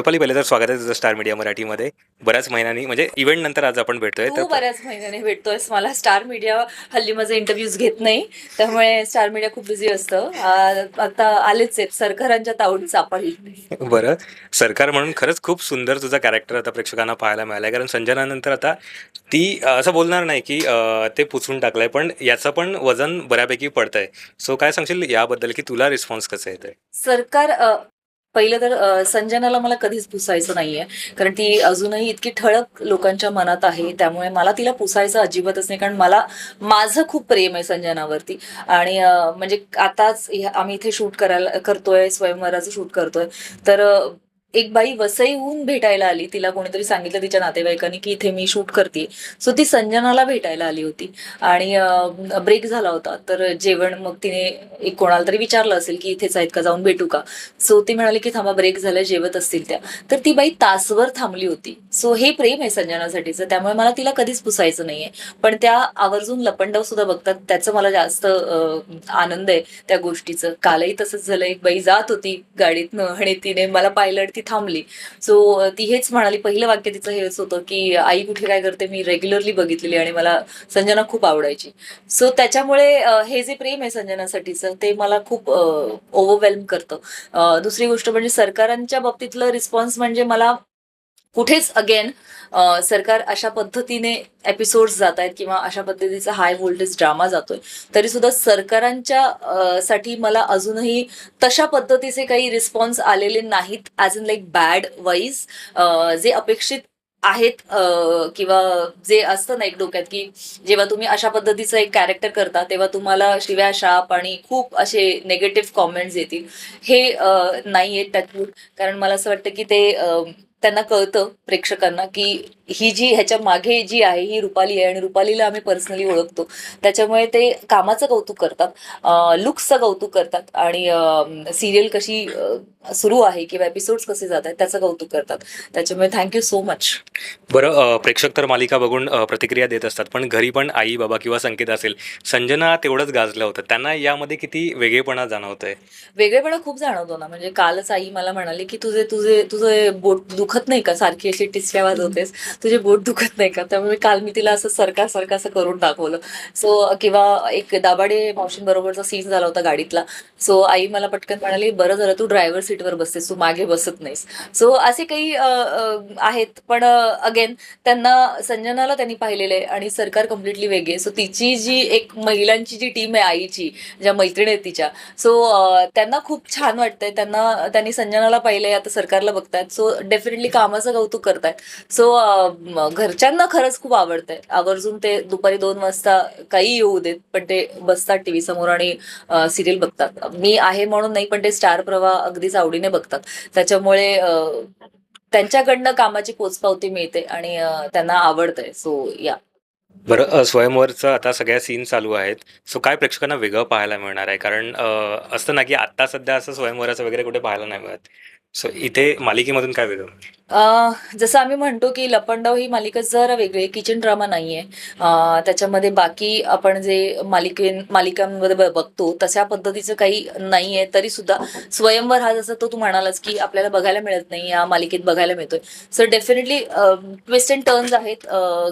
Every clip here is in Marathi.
रुपाली पहिले तर स्वागत आहे तुझं स्टार मीडिया मराठीमध्ये. बऱ्याच महिन्यांनी म्हणजे इव्हेंट नंतर आज आपण भेटतोय तू तर बऱ्याच महिन्याने भेटतोयस मला. स्टार मीडिया हल्ली माझे इंटरव्ह्यूज घेत नाही त्यामुळे स्टार मीडिया खूप बिझी असतं. आ- आता आलेच आहेत सरकारांच्या तावडीत सापडली बरं. सरकार म्हणून खरंच खूप सुंदर तुझा कॅरेक्टर आता प्रेक्षकांना पाहायला मिळालाय. कारण संजनानंतर आता ती अं, असं बोलणार नाही की अं, ते पुसून टाकलंय पण याचं पण वजन बऱ्यापैकी पडतंय. सो काय सांगशील याबद्दल की तुला रिस्पॉन्स कसं येतंय? सरकार अ, पहिलं तर संजनाला मला कधीच पुसायचं नाहीये. कारण ती अजूनही इतकी ठळक लोकांच्या मनात आहे. त्यामुळे मला तिला पुसायचं अजिबातच नाही. कारण मला माझं खूप प्रेम आहे संजनावरती. आणि म्हणजे आताच आम्ही इथे शूट करायला करतोय स्वयंवराचं शूट करतोय. तर एक बाई वसईहून भेटायला आली. तिला कोणीतरी सांगितलं तिच्या नातेवाईकांनी की इथे मी शूट करते. सो ती संजनाला भेटायला आली होती. आणि ब्रेक झाला होता. तर जेवण मग तिने एक कोणाला तरी विचारलं असेल की इथेच आहेत का जाऊन भेटू का? सो ती म्हणाली की थांबा ब्रेक झालाय जेवत असतील त्या. तर ती बाई तासभर थांबली होती. सो हे प्रेम आहे संजनासाठीचं. त्यामुळे मला तिला कधीच पुसायचं नाहीये. पण त्या आवर्जून लपंडाव सुद्धा बघतात. त्याचं मला जास्त आनंद आहे त्या गोष्टीचं. कालही तसंच झालं. एक बाई जात होती गाडीतनं आणि तिने मला पाहिलं ती थांबली. सो ती हेच म्हणाली पहिलं वाक्य तिचं हेच होतं की आई कुठे काय करते? मी रेग्युलरली बघितलेली आणि मला संजना खूप आवडायची. सो त्याच्यामुळे हे जे प्रेम आहे संजनासाठीचं ते मला खूप ओव्हरवेल्म करतं. दुसरी गोष्ट म्हणजे सरकारांच्या बाबतीतलं रिस्पॉन्स म्हणजे मला कुठेच अगेन सरकार अशा पद्धतीने एपिसोड्स जात आहेत किंवा अशा पद्धतीचा हाय व्होल्टेज ड्रामा जातोय. तरी सुद्धा सरकारांच्या साठी मला अजूनही तशा पद्धतीचे काही रिस्पॉन्स आलेले नाहीत as in like bad wise जे अपेक्षित आहेत किंवा जे असतं ना एक डोक्यात की जेव्हा तुम्ही अशा पद्धतीचं एक कॅरेक्टर करता तेव्हा तुम्हाला शिव्या शाप आणि खूप असे नेगेटिव्ह कॉमेंट्स येतील. हे नाही आहेत त्यातून. कारण मला असं वाटतं की ते त्यांना कळतं प्रेक्षकांना की ही जी ह्याच्या मागे जी आहे ही रुपाली आहे आणि रुपालीला आम्ही पर्सनली ओळखतो. त्याच्यामुळे ते कामाचं कौतुक करतात लुक्सचं कौतुक करतात आणि सिरियल कशी सुरू आहे किंवा एपिसोड्स कसे जात आहेत त्याचं कौतुक करतात. त्याच्यामुळे थँक्यू सो मच बरं प्रेक्षक तर मालिका बघून प्रतिक्रिया देत असतात पण घरी पण आई बाबा किंवा संकेत असेल संजना तेवढंच गाजलं होतं. त्यांना यामध्ये किती वेगळेपणा जाणवतंय? वेगळेपणा खूप जाणवतो ना. म्हणजे कालच आई मला म्हणाली की तुझे तुझे तुझे बोट दुखत नाही का? सारखी अशी टिचक्या वाजवतेस. तुझे बोट दुखत नाही का? त्यामुळे काल मी तिला असं सरकार सरकार असं करून दाखवलं. सो किंवा एक दाबाडे मावशींबरोबरचा सीन झाला होता गाडीतला. सो आई मला पटकन म्हणाली बरं झालं तू ड्रायव्हर सीटवर बसतेस तू मागे बसत नाहीस. सो असे काही आहेत. पण अगेन त्यांना संजनाला त्यांनी पाहिलेलं आहे आणि सरकार कम्प्लिटली वेगळे सो तिची जी एक महिलांची जी टीम आहे आईची ज्या मैत्रिणी आहेत तिच्या. सो त्यांना खूप छान वाटतंय. त्यांना त्यांनी संजनाला पाहिलंय आता सरकारला बघतायत. सो डेफिनेटली कामाचं कौतुक करतायत. सो घरच्यांना खरंच खूप आवडतंय. आवर्जून ते दुपारी दोन वाजता काही येऊ देत पण ते बसतात टीव्ही समोर आणि सिरियल बघतात. मी आहे म्हणून नाही पण ते स्टार प्रवाह अगदीच आवडीने बघतात. त्याच्यामुळे त्यांच्याकडनं कामाची पोचपावती मिळते आणि त्यांना आवडतंय. सो या. बरं स्वयंवरचं आता सगळ्या सीन चालू आहेत. सो काय प्रेक्षकांना वेगळं पाहायला मिळणार आहे? कारण असतं ना की आत्ता सध्या असं स्वयंवराचं वगैरे कुठे पाहायला नाही मिळत. सो इथे मालिकेमधून काय वेगळं? जसं आम्ही म्हणतो की लपंडाव ही मालिका जरा वेगळी आहे. किचन ड्रामा नाहीये. आहे त्याच्यामध्ये बाकी आपण जे मालिके मालिकांमध्ये बघतो तशा पद्धतीचं काही नाही आहे तरी सुद्धा स्वयंवर हा जसं तो तू म्हणालास की आपल्याला बघायला मिळत नाही या मालिकेत बघायला मिळतोय. So definitely twist and turns आहेत.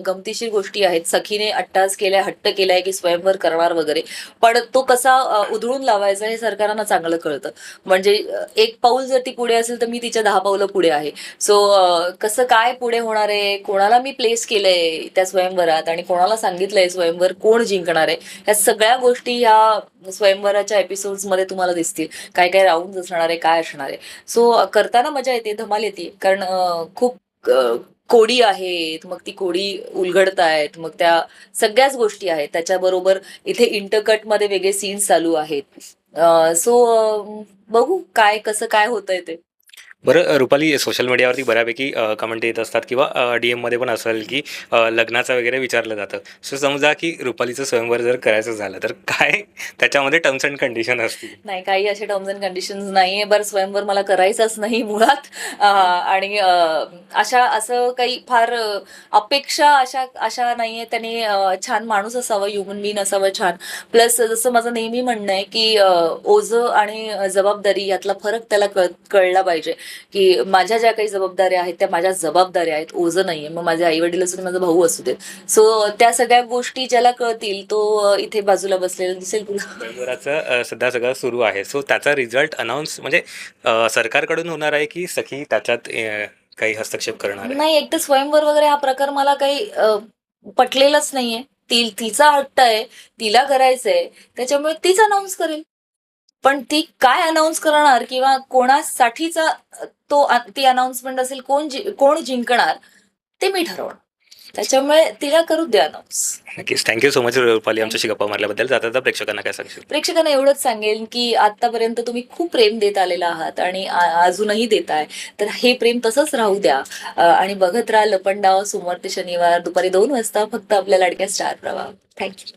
गमतीशीर गोष्टी आहेत. सखीने अट्टास केलाय हट्ट केलाय की स्वयंवर करणार वगैरे. पण तो कसा उधळून लावायचा हे सरकारांना चांगलं कळतं. म्हणजे एक पाऊल जर ती पुढे असेल तर मी तिच्या दहा पावलं पुढे आहे. सो कसं काय पुढे होणार आहे? कोणाला मी प्लेस केलंय त्या स्वयंवरात? आणि कोणाला सांगितलंय स्वयंवर कोण जिंकणार आहे? ह्या सगळ्या गोष्टी ह्या स्वयंवराच्या एपिसोड्समध्ये तुम्हाला दिसतील. काय काय राऊंड असणार आहे काय असणार आहे? सो करताना मजा येते धमाल येते. कारण खूप कोडी आहेत मग ती कोडी उलगडतायत. मग त्या सगळ्याच गोष्टी आहेत. त्याच्याबरोबर इथे इंटरकटमध्ये वेगळे सीन्स चालू आहेत. सो बघू काय कसं काय होतंय ते. बरं रुपाली सोशल मीडियावरती बऱ्यापैकी कमेंट येत असतात किंवा डी एममध्ये पण असेल की लग्नाचं वगैरे विचारलं जातं. सो समजा की रुपालीचं स्वयंवर जर करायचं झालं तर काय त्याच्यामध्ये टर्म्स अँड कंडिशन असतील? नाही काही असे टर्म्स अँड कंडिशन नाहीये. बरं स्वयंवर मला करायचंच नाही मुळात. आणि अशा असं काही फार अपेक्षा अशा अशा नाहीये. त्याने छान माणूस असावं ह्युमन बीन असावं छान. प्लस जसं माझं नेहमी म्हणणं आहे की ओझ ओझं आणि जबाबदारी यातला फरक त्याला कळला पाहिजे. की माझ्या ज्या काही जबाबदाऱ्या आहेत त्या माझ्या जबाबदाऱ्या आहेत ओझं नाहीये. मग माझे आई वडील असू दे माझा भाऊ असू देत. सो त्या सगळ्या गोष्टी ज्याला कळतील तो इथे बाजूला बसलेला दिसेल तुला सध्या सगळं सुरू आहे. सो त्याचा रिझल्ट अनाऊन्स म्हणजे सरकारकडून होणार आहे की सखी त्याच्यात काही हस्तक्षेप करणार नाही एक तर स्वयंवर वगैरे हा प्रकार मला काही पटलेलाच नाहीये. ती तिचा हट्ट आहे तिला करायचंय त्याच्यामुळे तीच अनाऊन्स करेल. पण ती काय अनाऊन्स करणार किंवा कोणासाठीचा तो ती अनाऊन्समेंट असेल कोण कोण जिंकणार ते मी ठरवणार. त्याच्यामुळे तिला करू दे अनाऊन्स नक्कीच. Thank you so much Rupali आमच्याशी गप्पा मारल्याबद्दल. जाता जाता प्रेक्षकांना काय सांगशील? प्रेक्षकांना एवढंच सांगेन की आतापर्यंत तुम्ही खूप प्रेम देत आलेला आहात आणि अजूनही देताय. तर हे प्रेम तसंच राहू द्या. आणि बघत राहा लपंडाव सोमवार ते शनिवार दुपारी दोन वाजता फक्त आपल्या लाडक्या स्टार प्रवाह. थँक्यू